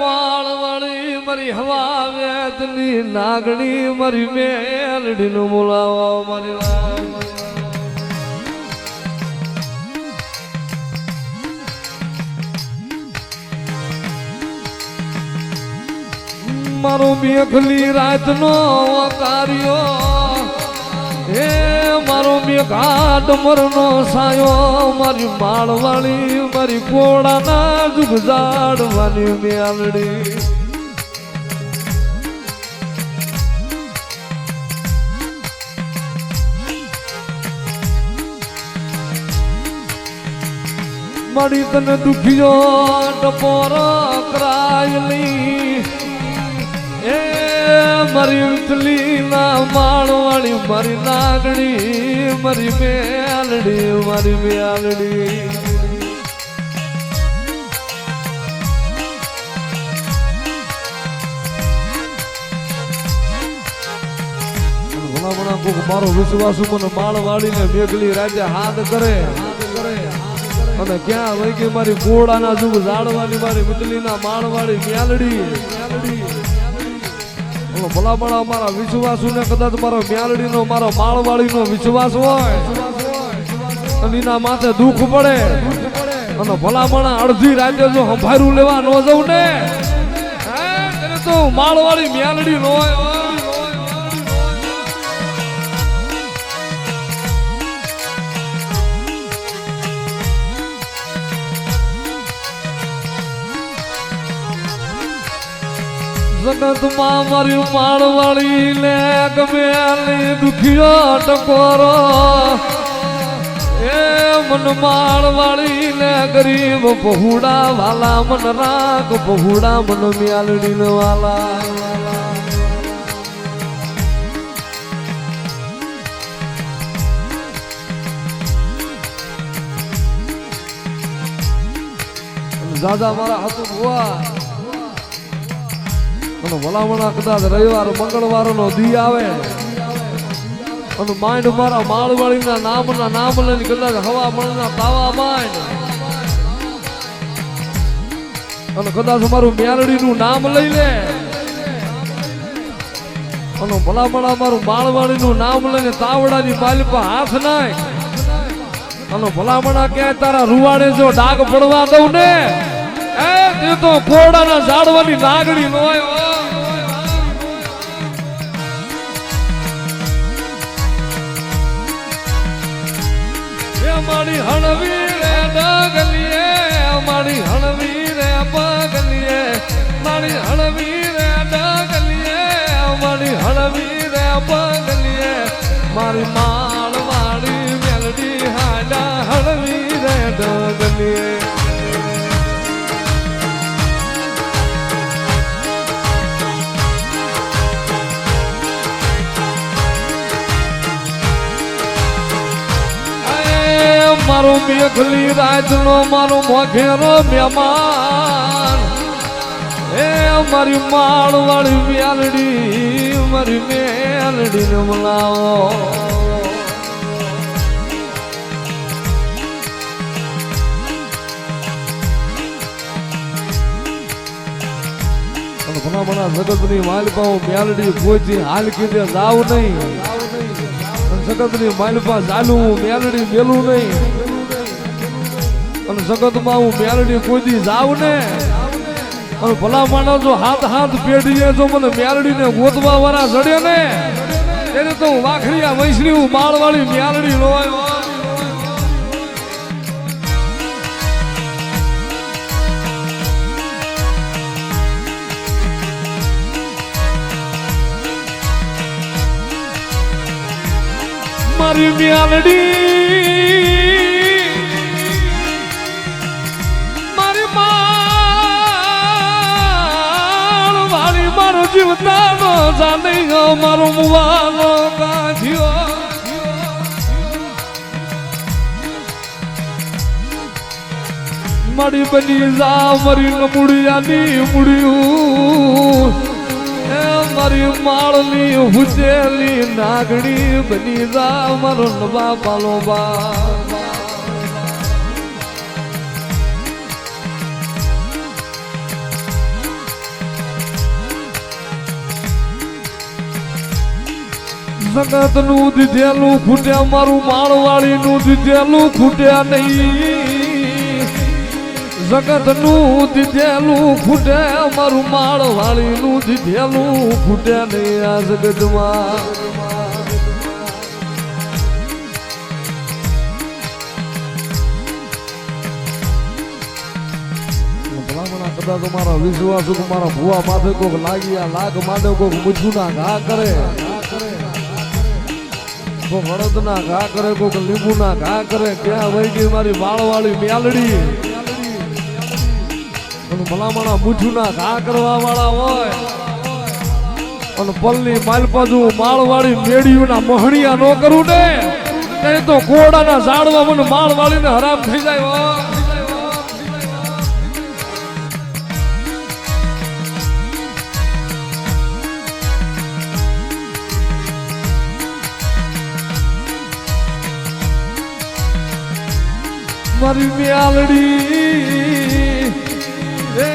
માળવાળી મારી હવા વેદની નાગણી મારી મેલડીનું બોલાવો મારી. મારો મેઘલી રાતનો કાર્યો મેઘાટ મરનો સાયો, મારી માળવાળી, મારી કોળાના જુગ જાડવાની મેલડી મળી તને દુખ્યો, ટપોરો કરાયલી. મારી ઉથલી ના માળવાળી મારી લાગણી, મારી મેલડી મારી મેલડી. ભલા ભલા કોક મારો વિશ્વાસ મને માળ વાળીને મેઘલી રાજ્ય હાથ કરે. અને ક્યાં વહી ગઈ મારી ગોળાના જુગ ઝાડવાની મારી મીટલીના માળવાળી મ્યાલડી ઓલો ભલા ભલા મારા વિશ્વાસુ ને કદાચ મારો મ્યાલડીનો, મારો માળવાળીનો વિશ્વાસ હોય અને એના માથે દુઃખ પડે. અને ભલામણા અડધી રાતે જો સંભારું લેવા ન જવું ને તો માળવાળી મ્યાલડી નો હોય જગતમાં મારી માળવાળી લે ગમેલી દુખિયો ટકોરો. એ મન માળવાળી ને ગરીબ બહુડા વાલા, મન રાગ બહુડા, મન મ્યાલડી ને વાલા દાદા મારા હતું ભુવા અને ભલામણા કદાચ રવિવાર મંગળવાર નો દી આવે. અને માંડ મારા માળવાળી ના નામ લઈને કદાચ હવા મળના તાવા માંડ અને કદાચ મારું મ્યારડી નું નામ લઈ લે. અને ભલામણા મારું માળવાળી નું નામ લઈને તાવડાની માલિપા હાથ નાખ અને ભલામણા ક્યાંય તારા રૂવાડે જો ડાગ પડવા દઉં ને? એ, તે કોડાના ઝાડવાની નાગડી નો હોય એ મારી હણવી રે ડગલીએ, અમારી હણવી રે પગલીએ. મારી હણવી રે ડગલીએ, અમારી હણવી રે પગલીએ. મારી માળવાળી મેલડી હાડા હળવી રે ડગલીએ. મારો મેઘલી રાજનો, મારો મોઘેરો મહેમાન. એ મારી માળવાળી મેલડી મારી મેલડી ને બોલાવો. ઘણા બધા જગતની માલિપાઓ મેલડી કોઈ હાલ કીધે જાવ નહીં. જગતની માલિપા ચાલું મેલડી મેલું નહીં. અને જગતમાં હું મેલડી કોઈ જાઉં ને. અને ભલા માણસ જો હાથ હાથ પેઢીએ જો મને મેલડીને ગોતવા વાળા જડે ને. એને તો હું વાખરીયા વૈશ્રી હું માળવાળી મેલડી લોય. મારી મ્યાલડી જીવતાનો જાને મારો મુવાનો કાઢ્યો મારી બની જા, મારી નમુડિયાની મુડિયું એ મારી માળની હુજેલી નાગણી બની જા, મારો નવા પાલો બા. જગતનું દીધેલું ખૂટ્યા, મારું માળવાળી નું દીધેલું ખૂટ્યા નહીં. જગતનું દીધેલું ખૂટે મારું માળવાળી નું દીધેલું ખૂટ્યા નહીં આ જગતમાં. કદાચ મારા વિશ્વાસ મારા ભુવા માથે કોક લાગી આ લાગ માંડે કોક મૂછું ના ઘા કરે. કોક હળદ ના ઘા કરે કોક લીંબુ ના ઘા કરે, ક્યાં વહી ગઈ મારી વાળવાળી મ્યાલડી? ભલામણા મૂછું ના ઘા કરવા વાળા હોય. અને પલ્લી માલપાજુ માળવાળી મેળીઓના મહણિયા ન કરું ને? તો ઘોડાના ઝાડવા મને માળવાળીને હરામ થઈ જાય મારી મ્યાલડી. એ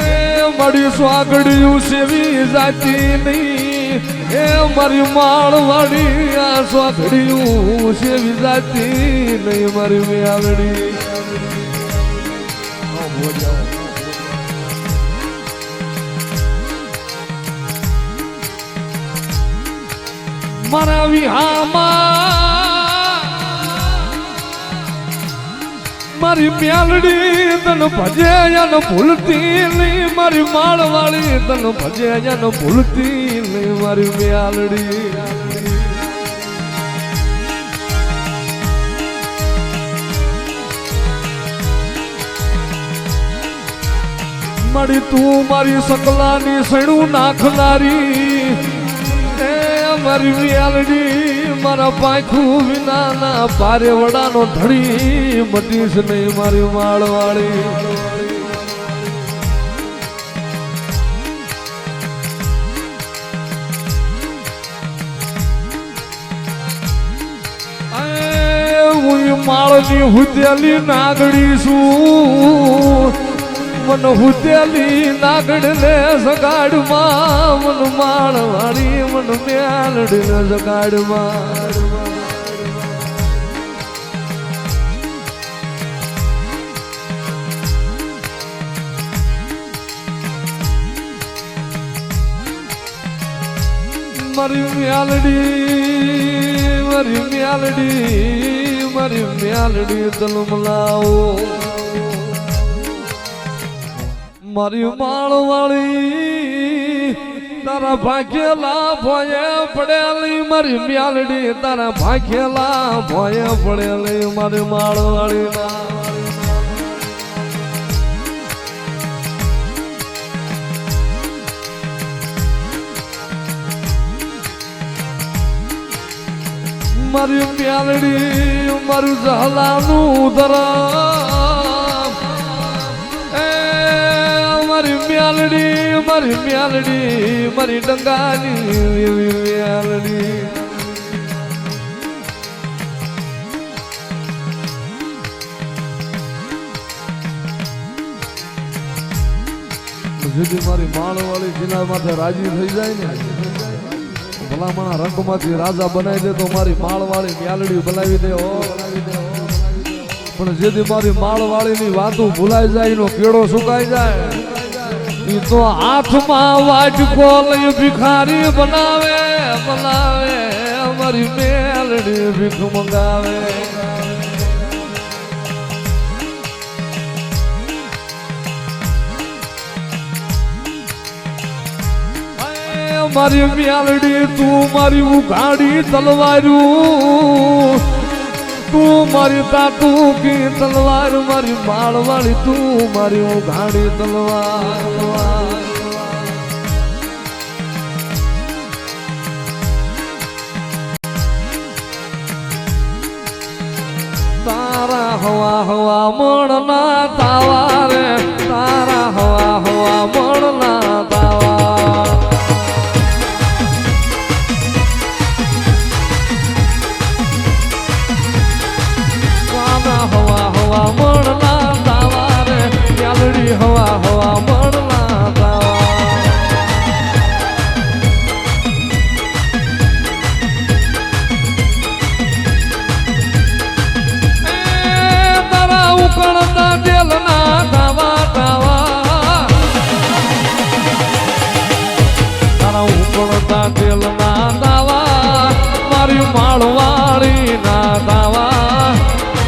મારી સ્વાગડિયું સેવી જાતી નહીં. એ મારી માળવાડી આ સ્વાગડિયું સેવી જાતી નહીં, મારી મ્યાલડી. મારા વિહામાં મારી મ્યાલડી તન ભજે યાનો ભૂલતી નહીં મારી માળવાળી તન ભજે યાનો ભૂલતી નહીં મારી મ્યાલડી મારી તું મારી સકલાની સણું નાખનારી, એ મારી મ્યાલડી મારા પાંખું વિના ના પારે વડાનો ધડી મટીશ નહીં મારી માળવાળી માળની હુતેલી નાગડી છું. મન હુતેલી નાગડ ને સગાડમાં મન માળવાળી મન મેલડ ને સગાડમાં મારી મ્યાલડી મારી મ્યાલડી મારી મ્યાલડી તલમલાઓ મારી માળવાળી, તારા ભાગ્યેલા ભોયે પડેલી મારી મ્યાલડી, તારા ભાગ્યેલા ભોયે પડેલી મારી માળવાળી મારી મ્યાલડી, મારું જહલાનું ધરા મ્યાલડી મારી મ્યાલડી મારી ડંગાની એવી મ્યાલડી જેથી મારી માળવાળી જીના માથે રાજી થઈ જાય ને, ભલામણા રંગમાંથી રાજા બનાવી દે તો મારી માળવાળી મ્યાલડી બોલાવી દે હો. પણ જેથી મારી માળવાળીની વાતો ભૂલાઈ જાય એનો કેળો સુકાઈ જાય. ઈ તો હાથમાં વાટકો લઈ ભિખારી બનાવે બનાવે, અમારી મેલડી ભીખ મંગાવે. મારી મ્યાલડી તું મારી ઉઘાડી તલવારું. તું મારી તાતુ કી તલવાર, મારી માળવાળી તું મારી ઉઘાડી તલવાર. તારા હવા હવા મણના તાવા રે તારા હવા હવા મણના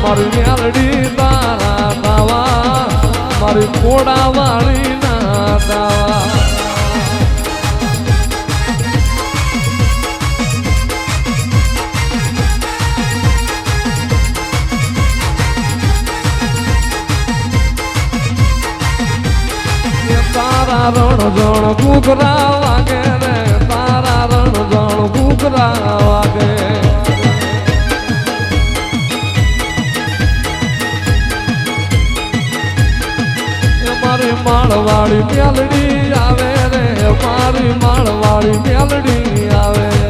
મારી મેલડી તારા દાવા મારી કોડાવાળી ના દાવા. તારા રણ જણ કુકરા વાગે રે, તારા રણ જણ કુકરા વાગે. માળવાળી મેલડી આવે રે મારી માળવાળી મેલડી આવે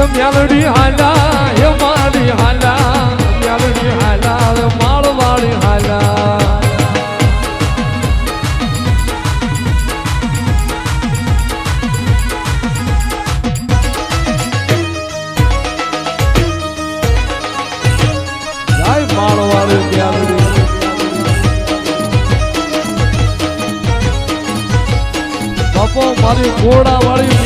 એ મ્યાલડી હાલા એ મારી હાલા મ્યાલડી હાલા માળવાળી હાલા મારી ઘોડાવાળી મ્યાલડી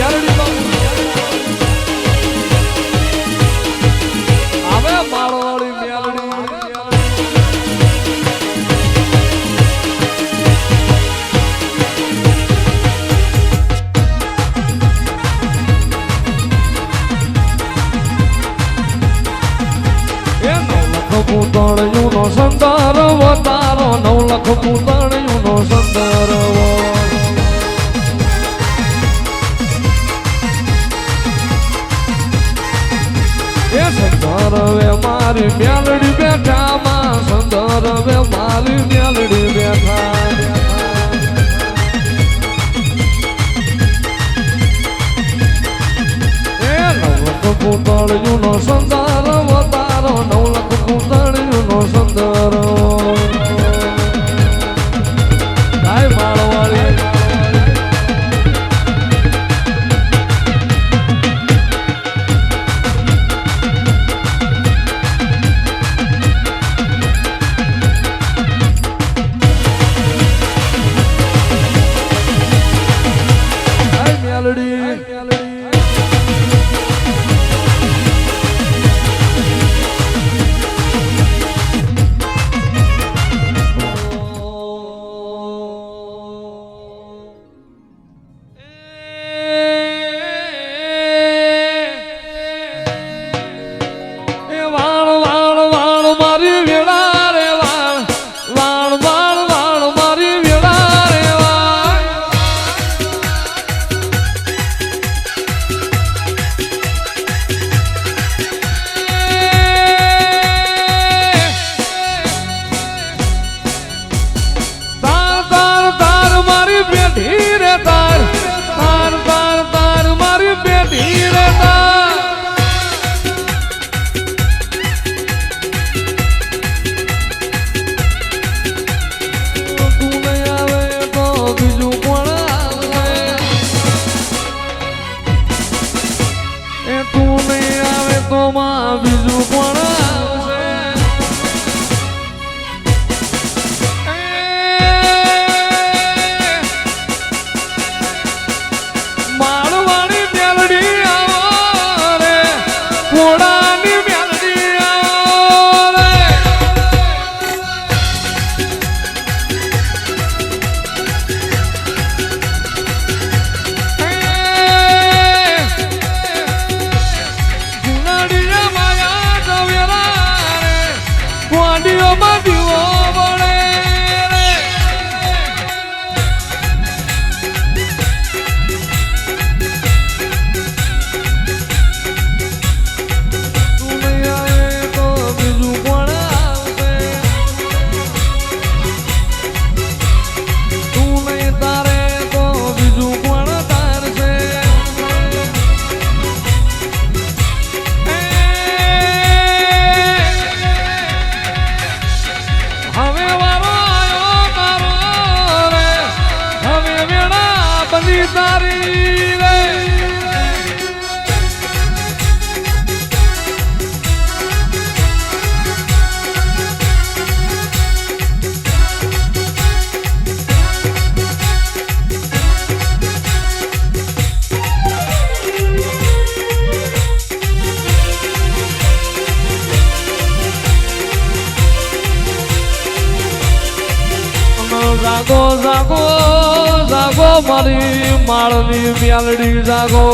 નવલખ પૂતળિયું નો સંદર એ સંદર્ભે મારી મેલડી બેઠા માં સંદર્ભે મારી મેલડી બેઠા એ નવલખ પૂતળિયું નો સંદર્ભ હાય મારી માળની મ્યાલડી જાગો.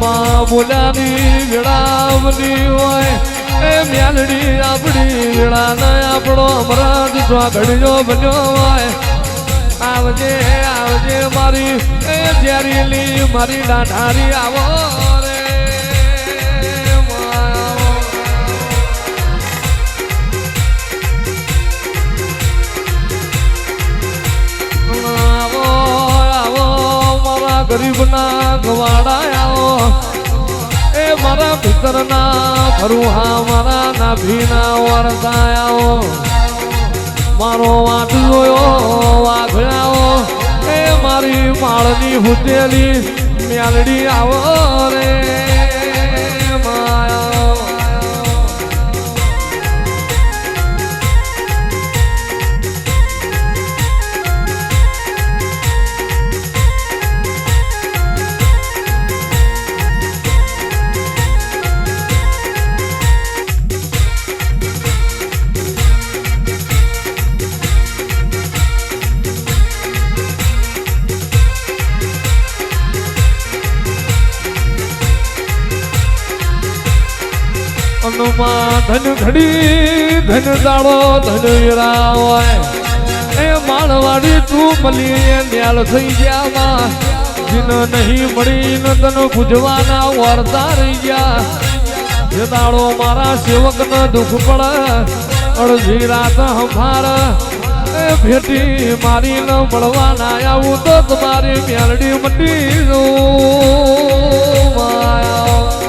મા બોલ્યાની વેળાવની હોય, એ મ્યાલડી આપણી વેળા ને આપણો અમરાજ સ્વાઘડીઓ બન્યો હોય. આવજે આવજે મારી, એ ઝેરીલી મારી દાઢારી આવો રે. ગરીબના ગવાડા એ મારા પિતરના ફરુહા મારા નાભીના વરતા આવો મારો વાટ જોયો એ મારી માળની હુતેલી મ્યાલડી આવો રે. દાડો ધન વીરા હોય એ માળવાડી તું મળી ન્યાલ થઈ ગયા માં. જીન નહીં મળી ન તને પૂજવાના વરતા રહી ગયા. જે દાડો મારા સેવક ન દુઃખ પડે. અડધી રાત હંભાર. એ ભેટી મારી ન મળવાના આવું તો તમારી મેલડી જો માયા.